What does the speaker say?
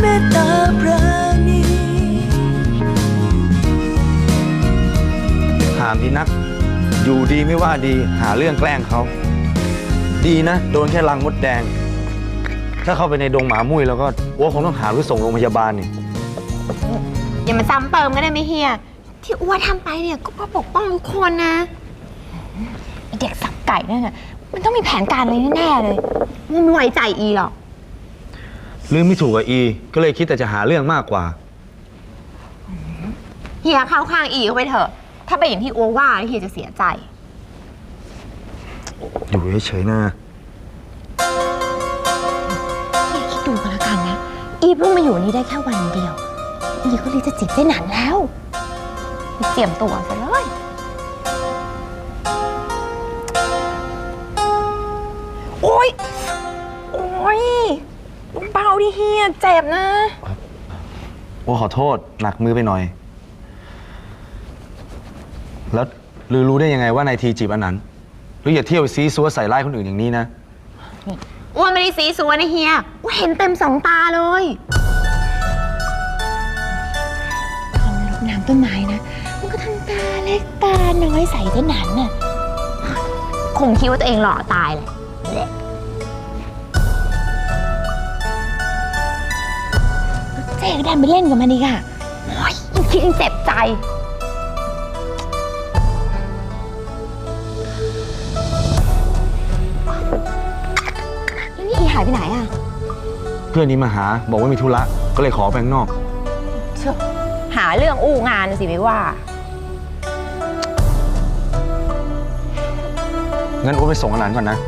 เมตตาปราณีถามดีนัก อยู่ดีไม่ว่าดีหาเรื่องแกล้งเขา ดีนะ โดนแค่ลังมดแดง ถ้าเข้าไปในดงหมามุ้ยแล้วก็อ้วคงต้องหาหรือส่งโรงพยาบาลนี่อย่ามาซ้ำเติมก็ได้ไหมเฮีย ที่อ้วทำไปเนี่ยก็เพื่อปกป้องทุกคนนะไอเด็กสับไก่นั่นน่ะมันต้องมีแผนการอะไรแน่ๆเลยว่าไม่ไว้ใจอีหรอก เรื่องไม่ถูกกับอี ก็เลยคิดแต่จะหาเรื่องมากกว่า เฮียเข้าข้างอีเข้าไปเถอะ ถ้าเป็นอย่างที่อ้วว่าเฮียจะเสียใจ อยู่เฉยๆนะเฮียคิดดูกันแล้วกันนะ อีเพิ่งมาอยู่นี่ได้แค่วันเดียว อีก็เลยจะจีบเจ๊หนันแล้วเจียมตัวซะเลยโอ๊ย โอ๊ย เบาดิเฮียเจ็บนะว่าขอโทษหนักมือไปหน่อย แล้วลือรู้ได้ยังไงว่านายทีจีบอันนั้นหรืออย่าเที่ยวซีซัวใส่ร้ายคนอื่นอย่างนี้นะอ้วนไม่ได้ซีซัวนะเฮียอ้วนเห็นเต็มสองตาเลยตอนรดน้ำต้นไม้นะ มันก็ทำตาเล็กตาน้อยใส่เจ้าหนันน่ะคงคิดว่าตัวเองหล่อตายเลยแหละ เจ๊ก็ดันไปเล่นกับมันอีกอะโอ๊ยยิ่งคิดยิ่งเจ็บใจ แล้วนี่อีหายไปไหนอะเพื่อนนี้มาหาบอกว่ามีธุระก็เลยขอไปข้างนอก เชื่อหาเรื่องอู้งานสิไม่ว่า งั้นอ้วนไปส่งอันนั้นก่อนนะ